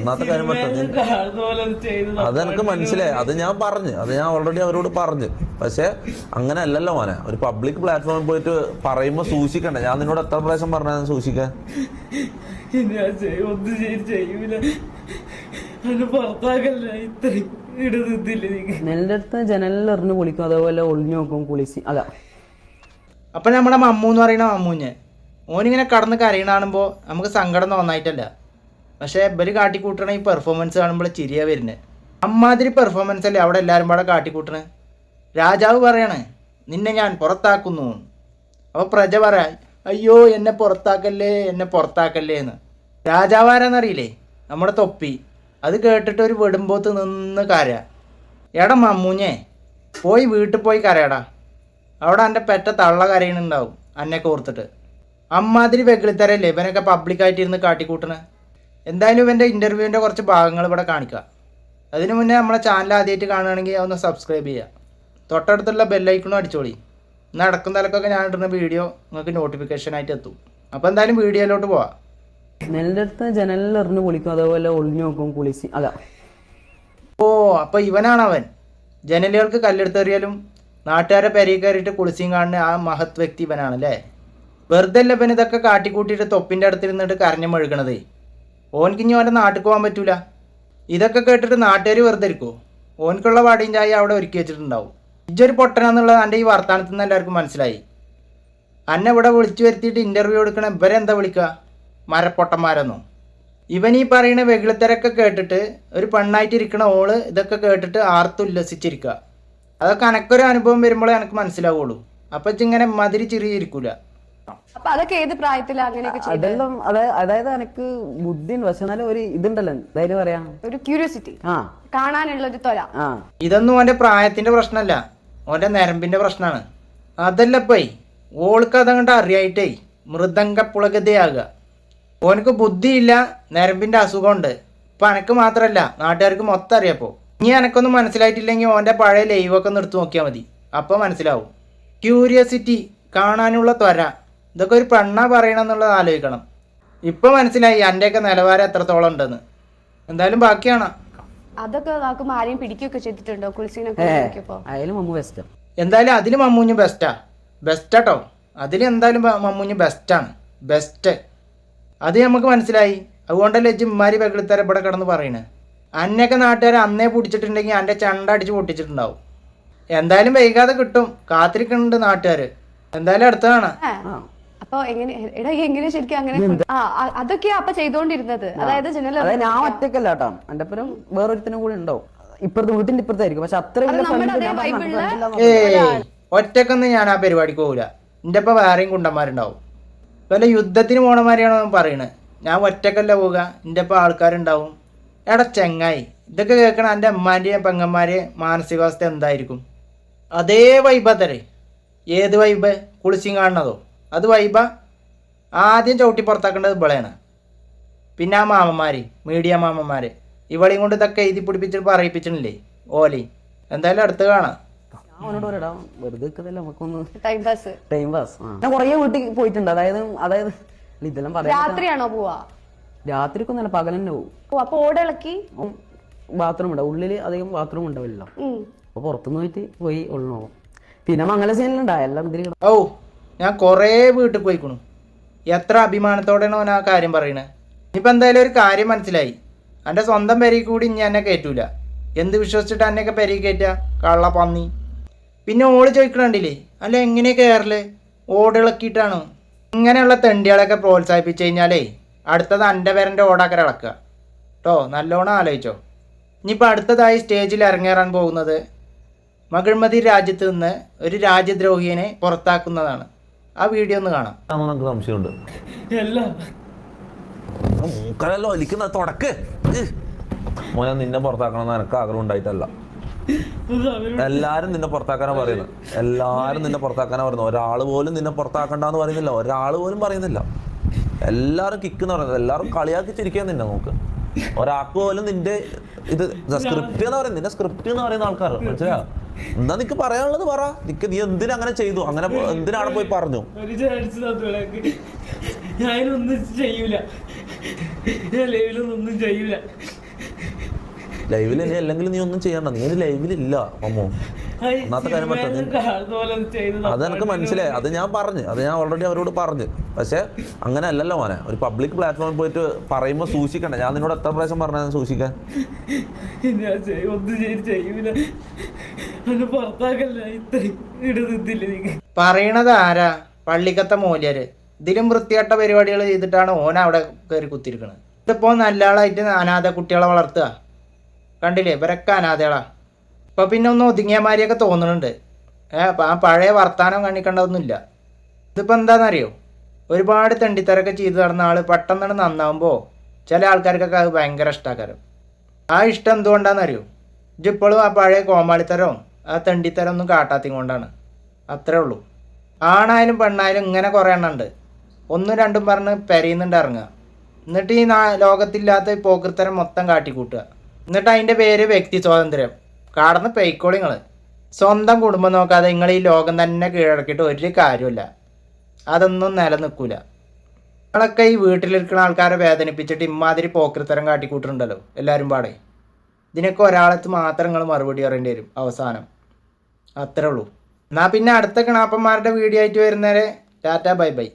ഒന്നാമത്തെ കാര്യം പറ്റും കാണുന്ന പോലെ അത് ചെയ്തത് അത് എനിക്ക് മനസ്സിലായി. അത് ഞാൻ പറഞ്ഞു. അത് ഞാൻ ഓൾറെഡി അവരോട് പറഞ്ഞു. പക്ഷെ അങ്ങനെ അല്ലല്ലോ മോനെ. ഒരു പബ്ലിക് പ്ലാറ്റ്ഫോമിൽ പോയിട്ട് പറയുമ്പോ സൂക്ഷിക്കണ്ടേ. ഞാൻ നിന്നോട് എത്ര പ്രാവശ്യം പറഞ്ഞാൽ സൂക്ഷിക്കാൻ? ഞാൻ ചെയ്യും ഒന്നും ചെയ്ത് ചെയ്യൂല. അത് പുറത്താക്കല്ല. ഇത്രയും നീ നെല്ലിന്റെ അടുത്ത് ജനലിൽ എറിഞ്ഞ് കുളിക്കും. അതേപോലെ ഒളിഞ്ഞു നോക്കും കുളിച്ച്. അതാ. അപ്പൊ നമ്മുടെ മമ്മൂ എന്ന് പറയുന്ന മമ്മൂഞ്ഞ്. ഓനിങ്ങനെ കടന്ന് കരയണാണുമ്പോ നമുക്ക് സങ്കടം തോന്നായിട്ടല്ല. പക്ഷേ ഇവർ കാട്ടിക്കൂട്ടണ ഈ പെർഫോമൻസ് കാണുമ്പോൾ ചിരിയാ വരുന്നത് അമ്മാതിരി പെർഫോമൻസ് അല്ലേ അവിടെ എല്ലാവരും പാടെ കാട്ടിക്കൂട്ടണ്? രാജാവ് പറയണേ നിന്നെ ഞാൻ പുറത്താക്കുന്നു. അപ്പോൾ പ്രജ പറയാ അയ്യോ എന്നെ പുറത്താക്കല്ലേ എന്നെ പുറത്താക്കല്ലേ എന്ന്. രാജാവ് ആരാന്നറിയില്ലേ? നമ്മുടെ തൊപ്പി. അത് കേട്ടിട്ട് ഒരു വെടുമ്പോത്ത് നിന്ന് കര എടാ മമ്മൂഞ്ഞേ പോയി വീട്ടിൽ പോയി കരയടാ. അവിടെ എന്റെ പെറ്റ തള്ള കരയണുണ്ടാവും അന്നെ കോർത്തിട്ട് അമ്മാതിരി വെക്കിളിത്തരല്ലേ ഇവനൊക്കെ പബ്ലിക്കായിട്ട് ഇരുന്ന് കാട്ടിക്കൂട്ടണേ? എന്തായാലും ഇവന്റെ ഇന്റർവ്യൂവിന്റെ കുറച്ച് ഭാഗങ്ങൾ ഇവിടെ കാണിക്കുക. അതിനു മുന്നേ നമ്മളെ ചാനൽ ആദ്യമായിട്ട് കാണുകയാണെങ്കിൽ ഒന്ന് സബ്സ്ക്രൈബ് ചെയ്യുക. തൊട്ടടുത്തുള്ള ബെല്ലൈക്കണും അടിച്ചോളി. ഇന്ന് അടക്കും തലക്കൊക്കെ ഞാൻ ഇടുന്ന വീഡിയോ നിങ്ങൾക്ക് നോട്ടിഫിക്കേഷൻ ആയിട്ട് എത്തും. അപ്പോൾ എന്തായാലും വീഡിയോയിലോട്ട് പോവാം. നെല്ലിന്റെ അടുത്ത് ജനലിൽ എറിഞ്ഞ് കുളിക്കും. അതേപോലെ ഒളിഞ്ഞു നോക്കും കുളിച്ച്. അതാ. ഓ അപ്പോൾ ഇവനാണ് അവൻ ജനലുകൾക്ക് കല്ലെടുത്തെറിയാലും നാട്ടുകാരെ പെരയിൽ കയറിയിട്ട് കുളിച്ചും കാണുന്ന ആ മഹത് വ്യക്തി ഇവനാണ് അല്ലേ വെറുതെ അല്ല ഇവൻ ഇതൊക്കെ കാട്ടിക്കൂട്ടിയിട്ട് തൊപ്പിന്റെ അടുത്തിരുന്നിട്ട് കരഞ്ഞു മെഴുകണതേ. ഓൻക്ക് ഇനി ഓന്റെ നാട്ടിൽ പോകാൻ പറ്റൂല. ഇതൊക്കെ കേട്ടിട്ട് നാട്ടുകാർ വെറുതെ ഇരിക്കുമോ ഓൻക്കുള്ള വാടിയും ചായ അവിടെ ഒരുക്കി വെച്ചിട്ടുണ്ടാവും. ഇജ്ജൊരു പൊട്ടനാന്നുള്ളത് എന്റെ ഈ വർത്തമാനത്തിൽ നിന്ന് എല്ലാവർക്കും മനസ്സിലായി. അന്നെ ഇവിടെ വിളിച്ചു വരുത്തിയിട്ട് ഇന്റർവ്യൂ എടുക്കണ ഇവരെന്താ വിളിക്കുക മരപ്പൊട്ടന്മാരെന്നോ? ഇവൻ ഈ പറയുന്ന വെകിളിത്തരൊക്കെ കേട്ടിട്ട് ഒരു പെണ്ണായിട്ട് ഇരിക്കണ ഓൾ ഇതൊക്കെ കേട്ടിട്ട് ആർത്തുല്ലസിച്ചിരിക്കുക അതൊക്കെ അനക്കൊരു അനുഭവം വരുമ്പോഴേ എനിക്ക് മനസ്സിലാവുള്ളൂ. അപ്പം ഇങ്ങനെ മതിരി ചിറിയിരിക്കൂല. അപ്പൊ അതൊക്കെ ഏത് പ്രായത്തിലാ അങ്ങനെയൊക്കെ അതെല്ലാം അതായത് അതായത് എനിക്ക് ബുദ്ധി ഉണ്ട് പക്ഷെ എന്നാലും ഒരു ഇതുണ്ടല്ലോ ധൈര്യം പറയാം. ഒരു ക്യൂരിയോസിറ്റി ആ. കാണാനുള്ള ഒരു തൊല. ആ. ഇതൊന്നും ഓന്റെ പ്രായത്തിന്റെ പ്രശ്നമല്ല ഓന്റെ നരമ്പിന്റെ പ്രശ്നമാണ്. അതല്ല പോയി ഓൾക്ക് അതങ്ങോട്ട് അറിയായിട്ടേ മൃദംഗ പുളകതയാകുക ഓനക്ക് ബുദ്ധിയില്ല നരമ്പിന്റെ അസുഖമുണ്ട്. ഇപ്പൊ എനക്ക് മാത്രല്ല നാട്ടുകാർക്ക് മൊത്തം അറിയാപ്പോ ഇനി എനക്കൊന്നും മനസ്സിലായിട്ടില്ലെങ്കിൽ ഓന്റെ പഴയ ലൈവൊക്കെ നിർത്തി എടുത്ത് നോക്കിയാൽ മതി. അപ്പൊ മനസ്സിലാവും. ക്യൂരിയോസിറ്റി കാണാനുള്ള ത്വര. ഇതൊക്കെ ഒരു പെണ്ണ പറയണമെന്നുള്ളത് ആലോചിക്കണം. ഇപ്പം മനസ്സിലായി എന്റെയൊക്കെ നിലവാരം എത്രത്തോളം ഉണ്ടെന്ന്. എന്തായാലും ബാക്കിയാണ്. അതൊക്കെ നോക്കുമ്പോ ആരെയും പിടിക്കുകയൊക്കെ ചെയ്തിട്ടുണ്ടോ? മമ്മു ബെസ്റ്റ് എന്തായാലും അതിൽ മമ്മൂഞ്ഞ് ബെസ്റ്റാ ബെസ്റ്റാട്ടോ അതിൽ എന്തായാലും മമ്മൂഞ്ഞ് ബെസ്റ്റാണ് ബെസ്റ്റ് അത് നമുക്ക് മനസ്സിലായി. അതുകൊണ്ടല്ലേ ജിമ്മാരി വെകളിത്തര ഇവിടെ കിടന്ന് പറയണേ. അന്നൊക്കെ നാട്ടുകാർ അന്നേ പിടിച്ചിട്ടുണ്ടെങ്കിൽ അന്റെ ചണ്ട അടിച്ച് പൊട്ടിച്ചിട്ടുണ്ടാവും. എന്തായാലും വൈകാതെ കിട്ടും. കാത്തിരിക്കുന്നുണ്ട് നാട്ടുകാർ എന്തായാലും അടുത്തതാണ്. അപ്പൊ എങ്ങനെ എടാ എങ്ങനെ ശരിക്കും അങ്ങനെ ആ അതൊക്കെയാ അപ്പൊ ചെയ്തോണ്ടിരുന്നത്. അതായത് ജനൽ അതായത് ഞാൻ ഒറ്റക്കല്ല കേട്ടോ എന്റെ ഒപ്പം വേറൊരുത്തിനും കൂടി ഉണ്ടാവും. ഇപ്പുറത്ത് വീട്ടിന്റെ ഇപ്പുറത്തായിരിക്കും. പക്ഷെ അത്ര ഒറ്റക്കൊന്നും ഞാൻ ആ പരിപാടി പോകില്ല എന്റെ ഒപ്പം വേറെയും കുണ്ടന്മാരുണ്ടാവും. വല്ല യുദ്ധത്തിന് പോണമാരെയാണോ പറയണത് ഞാൻ ഒറ്റക്കല്ല പോവുക. എന്റെ ഒപ്പം ആൾക്കാരുണ്ടാവും. എടാ ചെങ്ങായി. ഇതൊക്കെ കേൾക്കണ എന്റെ അമ്മാന്റെയും പെങ്ങന്മാരെയും മാനസികാവസ്ഥ എന്തായിരിക്കും? അതേ വൈബത്തരെ ഏത് വൈബ് കുളിച്ചും കാണുന്നതോ അത് വൈബ ആദ്യം ചവിട്ടി പുറത്താക്കേണ്ടത് ഇവളെയാണ്. പിന്നെ ആ മാമന്മാർ മീഡിയ മാമന്മാർ ഇവളെയും കൊണ്ട് ഇതൊക്കെ എഴുതി പിടിപ്പിച്ചിട്ട് പറയിപ്പിച്ചിട്ടില്ലേ? ഓലി. എന്തായാലും അടുത്ത് കാണാം. ഞാൻ അവനോട് പറയടാ വെറുതെ നമുക്കൊന്ന് ടൈം പാസ് ടൈം പാസ് ഞാൻ കുറേ വീട്ടിൽ പോയിട്ടുണ്ട്. അതായത് അതായത് ഇതെല്ലാം പറയാം രാത്രിയാണോ പോവാ? രാത്രിക്കൊന്നല്ല പകൽ തന്നെ പോകും ഓ അപ്പൊ ഓടിളക്കി ബാത്റൂം ഉണ്ടാവും ഉള്ളിൽ അധികം ബാത്റൂം ഉണ്ടാവില്ല ഉം. അപ്പൊ പുറത്തുനിന്ന് പോയിട്ട് പോയി ഉള്ളു. നോക്കും പിന്നെ മംഗല സീനിലുണ്ടാ എല്ലാം ഇതിൽ ഓ ഞാൻ കുറേ വീട്ടിൽ പോയിക്കണു. എത്ര അഭിമാനത്തോടെയാണ് ഓൻ ആ കാര്യം പറയണേ. ഇനിയിപ്പോൾ എന്തായാലും ഒരു കാര്യം മനസ്സിലായി. എന്റെ സ്വന്തം പെരയിൽ കൂടി ഇനി എന്നെ കയറ്റൂല. എന്ത് വിശ്വസിച്ചിട്ട് എന്നെയൊക്കെ പെരയിൽ കയറ്റുക കള്ള പന്നി. പിന്നെ ഓൾ ചോദിക്കണണ്ടില്ലേ അല്ല എങ്ങനെ കയറൽ ഓടിളക്കിയിട്ടാണോ. ഇങ്ങനെയുള്ള തെണ്ടികളൊക്കെ പ്രോത്സാഹിപ്പിച്ചു കഴിഞ്ഞാലേ അടുത്തത് എന്റെ പേരന്റെ ഓടാക്കര ഇളക്കുക. കേട്ടോ നല്ലോണം ആലോചിച്ചോ. ഇനിയിപ്പോൾ അടുത്തതായി സ്റ്റേജിൽ ഇറങ്ങേറാൻ പോകുന്നത് മകിഴ്മതി രാജ്യത്ത് നിന്ന് ഒരു രാജ്യദ്രോഹിയെ പുറത്താക്കുന്നതാണ്. ആ വീഡിയോ ഒന്ന് കാണാം. നമുക്ക് സംശയമുണ്ട്. എല്ലാം. മൂക്കലല്ലോ ഒലിക്കുന്ന തുടക്ക്. മോനെ നിന്നെ പുറത്താക്കണം എനക്ക് ആഗ്രഹം ഉണ്ടായിട്ടല്ല. എല്ലാരും നിന്നെ പുറത്താക്കാനാ പറയുന്നത്. എല്ലാരും നിന്നെ പുറത്താക്കാനാ പറയുന്നത്. ഒരാൾ പോലും നിന്നെ പുറത്താക്കണ്ടെന്ന് പറയുന്നില്ല. ഒരാൾ പോലും പറയുന്നില്ല. എല്ലാരും കിക്ക് എന്ന് പറയുന്നത്. എല്ലാരും കളിയാക്കി ചിരിക്കാൻ നിന്നെ നോക്ക് ഒരാൾക്ക് പോലും നിന്റെ ഇത് സ്ക്രിപ്റ്റ് എന്ന് പറയുന്നത്. നിന്റെ സ്ക്രിപ്റ്റ് എന്ന് പറയുന്ന ആൾക്കാർ മനസ്സിലായോ? എന്താ നിനക്ക് പറയാനുള്ളത് പറ. നിക്ക് നീ എന്തിനാ അങ്ങനെ ചെയ്തു? അങ്ങനെ എന്തിനാണ് പോയി പറഞ്ഞു? ഞാനൊന്നും ചെയ്യൂല. ലൈവിലൊന്നും ചെയ്യൂല ലൈവിൽ ഇനി അല്ലെങ്കിൽ നീ ഒന്നും ചെയ്യണ്ട. നീ ലൈവിലില്ല അമ്മോ ഒന്നാമത്തെ കാര്യം ചെയ്ത് അത് എനിക്ക് മനസ്സിലായി. അത് ഞാൻ പറഞ്ഞു. അത് ഞാൻ ഓൾറെഡി അവരോട് പറഞ്ഞു. പക്ഷെ അങ്ങനെ അല്ലല്ലോ മോനെ. ഒരു പബ്ലിക് പ്ലാറ്റ്ഫോമിൽ പോയിട്ട് പറയുമ്പോൾ സൂക്ഷിക്കണ്ട. ഞാൻ നിന്നോട് എത്ര പ്രാവശ്യം പറഞ്ഞു സൂക്ഷിക്കാൻ? പറയണത് ആരാ? പള്ളിക്കത്തെ മൂല്യര്. ഇതിലും വൃത്തികെട്ട പരിപാടികൾ ചെയ്തിട്ടാണ് ഓൻ അവിടെ കയറി കുത്തിരിക്കണത് ഇതിപ്പോ നല്ല ആളായിട്ട് അനാഥ കുട്ടികളെ വളർത്തുക. കണ്ടില്ലേ? ഇവരൊക്കെ അനാഥകളാ. ഇപ്പൊ പിന്നെ ഒന്ന് ഒതുങ്ങിയമാരിയൊക്കെ തോന്നുന്നുണ്ട് ഏ ആ പഴയ വർത്താനം കാണിക്കേണ്ടതൊന്നുമില്ല ഇതിപ്പോ എന്താണെന്നറിയോ ഒരുപാട് തെണ്ടിത്തരൊക്കെ ചെയ്തു നടന്ന ആൾ പെട്ടെന്നാണ് നന്നാവുമ്പോൾ ചില ആൾക്കാർക്കൊക്കെ അത് ഭയങ്കര ഇഷ്ടക്കാരം. ആ ഇഷ്ടം എന്തുകൊണ്ടാണെന്നറിയോ ഇതിപ്പോഴും ആ പഴയ കോമാളിത്തരവും ആ തെണ്ടിത്തരം ഒന്നും കാട്ടാത്തയും കൊണ്ടാണ്. അത്രേ ഉള്ളൂ. ആണായാലും പെണ്ണായാലും ഇങ്ങനെ കുറേ എണ്ണം ഉണ്ട്. ഒന്നും രണ്ടും പറഞ്ഞ് പെരയുന്നുണ്ട് ഇറങ്ങുക. എന്നിട്ട് ഈ ലോകത്തില്ലാത്ത പോക്കൃത്തരം മൊത്തം കാട്ടിക്കൂട്ടുക. എന്നിട്ട് അതിന്റെ പേര് വ്യക്തി സ്വാതന്ത്ര്യം. കാടന്ന് പെയ്ക്കോളി നിങ്ങൾ സ്വന്തം കുടുംബം നോക്കാതെ നിങ്ങൾ ഈ ലോകം തന്നെ കീഴടക്കിയിട്ട് ഒരു കാര്യമില്ല അതൊന്നും നിലനിൽക്കില്ല നിങ്ങളൊക്കെ ഈ വീട്ടിലിരിക്കുന്ന ആൾക്കാരെ വേദനിപ്പിച്ചിട്ട് ഇമാതിരി പോക്കൃത്തരം കാട്ടിക്കൂട്ടുന്നുണ്ടല്ലോ എല്ലാവരും പാടെ. ഇതിനൊക്കെ ഒരാളത്ത് മാത്രം നിങ്ങൾ മറുപടി പറയേണ്ടി വരും അവസാനം. അത്രേ ഉള്ളൂ. എന്നാൽ പിന്നെ അടുത്ത കിണാപ്പന്മാരുടെ വീഡിയോ ആയിട്ട് വരുന്നവരെ ടാറ്റ ബൈ ബൈ.